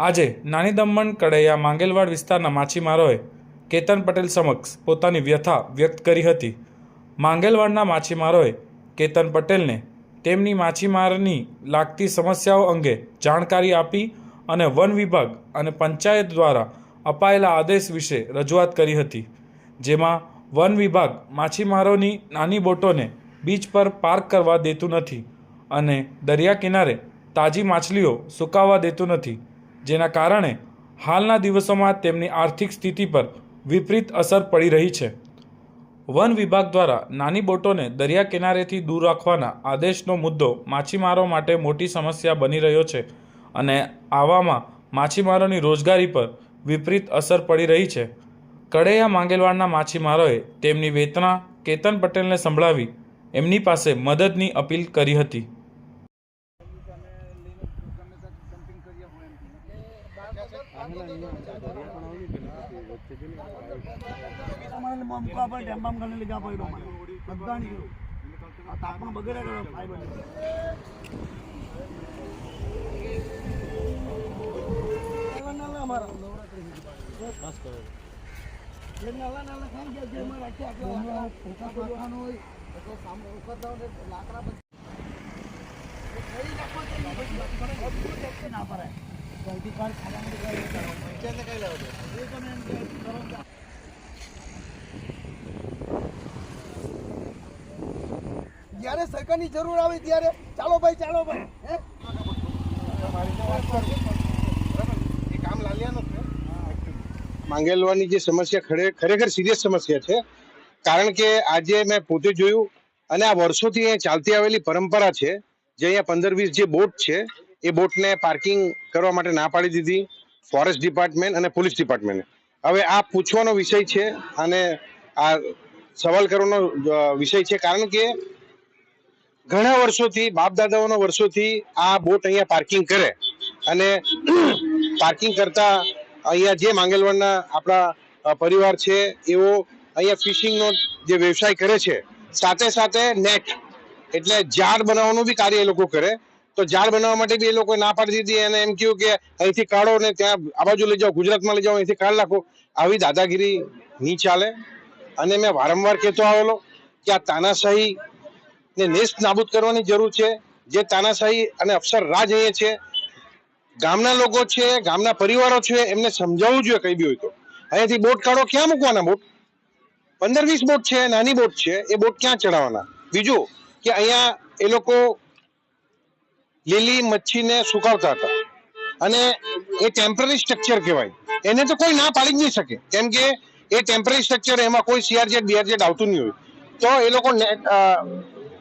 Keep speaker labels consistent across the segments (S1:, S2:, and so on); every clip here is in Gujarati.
S1: આજે નાની દમણ કડૈયા માંગેલવાડ વિસ્તારના માછીમારોએ કેતન પટેલ સમક્ષ પોતાની વ્યથા વ્યક્ત કરી હતી. માંગેલવાડના માછીમારોએ કેતન પટેલને તેમની માછીમારની લાગતી સમસ્યાઓ અંગે જાણકારી આપી અને વન વિભાગ અને પંચાયત દ્વારા અપાયેલા આદેશ વિશે રજૂઆત કરી હતી, જેમાં વન વિભાગ માછીમારોની નાની બોટોને બીચ પર પાર્ક કરવા દેતું નથી અને દરિયા કિનારે તાજી માછલીઓ સુકાવા દેતું નથી. જેના કારણે હાલના દિવસોમાં તેમની આર્થિક સ્થિતિ પર વિપરીત અસર પડી રહી છે. વન વિભાગ દ્વારા નાની બોટોને દરિયા કિનારેથી દૂર રાખવાના આદેશનો મુદ્દો માછીમારો માટે મોટી સમસ્યા બની રહ્યો છે અને આવામાં માછીમારોની રોજગારી પર વિપરીત અસર પડી રહી છે. કડૈયા માંગેલવાડના માછીમારોએ તેમની વેતના કેતન પટેલને સંભળાવી એમની પાસે મદદની અપીલ કરી હતી.
S2: તમારે મુકા પર ડેમ્બામ કરીને લીધા પડ્યો મને બધા નીકળ્યું આ નાના અમારા જે નાના નાના ખાઈ ગયા જેમાં રાખી આટલા હોય લાકડા પછી ના ભરાય. જ્યારે સરકારની જરૂર આવે ત્યારે ચાલો ભાઈ ચાલો ભાઈ.
S3: માંગેલવાની જે સમસ્યા ખરેખર સિરિયસ સમસ્યા છે. કારણ કે આજે મેં પોતે જોયું અને આ વર્ષોથી અહીંયા ચાલતી આવેલી પરંપરા છે, જે અહીંયા પંદર વીસ જે બોટ છે એ બોટને પાર્કિંગ કરવા માટે ના પાડી દીધી ફોરેસ્ટ ડિપાર્ટમેન્ટ અને પોલીસ ડિપાર્ટમેન્ટ. હવે આ પૂછવાનો વિષય છે અને આ સવાલ કરવાનો વિષય છે કારણ કે ઘણા વર્ષોથી બાપ દાદાઓના વર્ષોથી આ બોટ અહીંયા પાર્કિંગ કરે અને પાર્કિંગ કરતા અહીંયા જે માંગેલવાડના આપણા પરિવાર છે એવો અહીંયા ફિશિંગનો જે વ્યવસાય કરે છે, સાથે સાથે નેટ, એટલે જાળ બનાવવાનું બી કાર્ય એ લોકો કરે તો ઝાડ બનાવવા માટે બી એ લોકો ના પાડી દીધી અને એમ કહ્યું કે અહીંથી કાઢો ને ત્યાં આ બાજુ લઈ જાઓ, ગુજરાતમાં લઈ જાઓ, અહીંથી કાઢ નાખો. આવી દાદાગીરી નહીં ચાલે. અને મેં વારંવાર કહેતો આવેલો કે આ તાનાશાહી ને નેસ્ત નાબૂદ કરવાની જરૂર છે. જે તાનાશાહી અને અફસર રાજ અહીંયા છે, ગામના લોકો છે, ગામના પરિવારો છે, એમને સમજાવવું જોઈએ કઈ બી હોય તો. અહીંયાથી બોટ કાઢો, ક્યાં મૂકવાના બોટ? પંદર વીસ બોટ છે, નાની બોટ છે, એ બોટ ક્યાં ચડાવવાના? બીજું કે અહીંયા એ લોકો લીલી મચ્છીને સુકાવતા હતા. અને એ ટેમ્પરરી સ્ટ્રક્ચર કહેવાય. એને તો કોઈ ના પાડી જ નહીં શકે. કેમ કે એ ટેમ્પરરી સ્ટ્રક્ચર એમાં કોઈ સીઆરજેડ બીઆરજેડ આવતું નહીં હોય. તો એ લોકો નેટ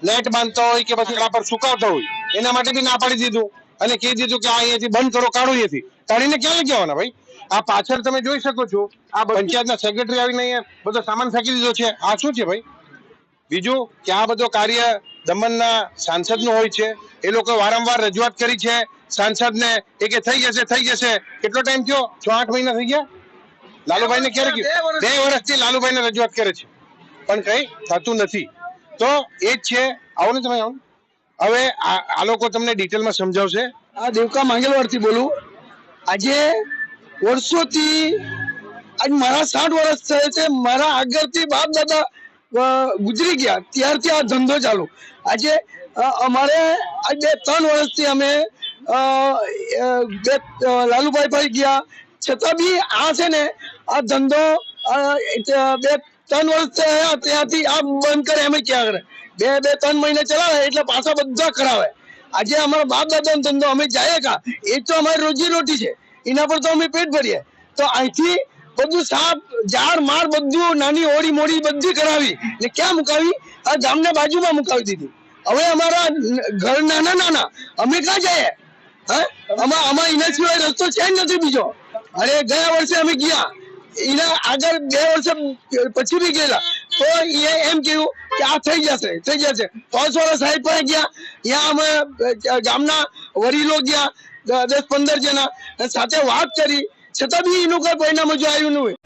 S3: નેટ બાંધતા હોય કે પછી એના પર સુકાવતા હોય એના માટે બી ના પાડી દીધું. અને કહી દીધું કે આ અહીંયાથી બંધ કરો કાઢો અહીંયાથી. કાઢીને ક્યાં લઈ જવાના ભાઈ? આ પાછળ તમે જોઈ શકો છો આ પંચાયતના સેક્રેટરી આવીને અહીંયા બધો સામાન ફેંકી દીધો છે. આ શું છે ભાઈ? બીજું કે આ બધો કાર્ય દમણના સાંસદનું હોય છે. એ લોકો વારંવાર રજૂઆત કરી છે. સાંસદને એ કે થઈ જશે થઈ જશે. કેટલો ટાઈમ થયો? છ આઠ મહિના થઈ ગયા? લાલુભાઈને ક્યારે કીધું બે વર્ષથી. લાલુભાઈને રજૂઆત કરે છે. પણ કઈ થતું નથી. તો એ જ છે. આવો ને તમે આવો. હવે આ લોકો તમને ડિટેલમાં સમજાવશે.
S2: આ દેવકા માંગેલવાડથી બોલું. આજે વર્ષોથી આજ મારા સાઠ વર્ષ થયા છે. મારા આગળથી બાપ દાદા ગુજરી ગયા. ત્યારથી આ ધંધો ચાલુ. આજે અમારે આજ બે ત્રણ વર્ષથી અમે બે લાલુભાઈ ભાઈ ગયા, છતાં બી આ છે ને, આ ધંધો બે, ત્રણ વર્ષ થયા, ત્યાંથી આ બંધ કરે, એમ ક્યાં કરે? બે બે, ત્રણ મહિને ચલાવે, એટલે પાછા બધા કરાવે આજે અમારા બાપ દાદાનો ધંધો, અમે જાય કા? એ તો અમારી રોજી રોટી છે. એના પર તો અમે પેટ ભરીએ. તો અહીંથી બધું સાપ, ઝાડ, માર બધું, નાની ઓળી મોડી બધી કરાવી ને ક્યાં મુકાવી? આ ગામના બાજુમાં મુકાવી દીધી. હવે અમારા ઘર નાના નાના અમે ક્યાં જઈએ આમાં આમાં એના સિવાય રસ્તો છે જ નથી બીજો. અરે ગયા વર્ષે અમે ગયા. એના આગળ બે વર્ષે પછી બી ગયેલા. તો એ એમ કહ્યું કે આ થઈ જશે થઈ જશે. પાંચ વર્ષ સાહેબ પણ ગયા. ત્યાં અમે ગામના વડીલો ગયા દસ પંદર જણા. સાથે વાત કરી. છતાં બી એનું કોઈ પરિણામ હજુ આવ્યું નહીં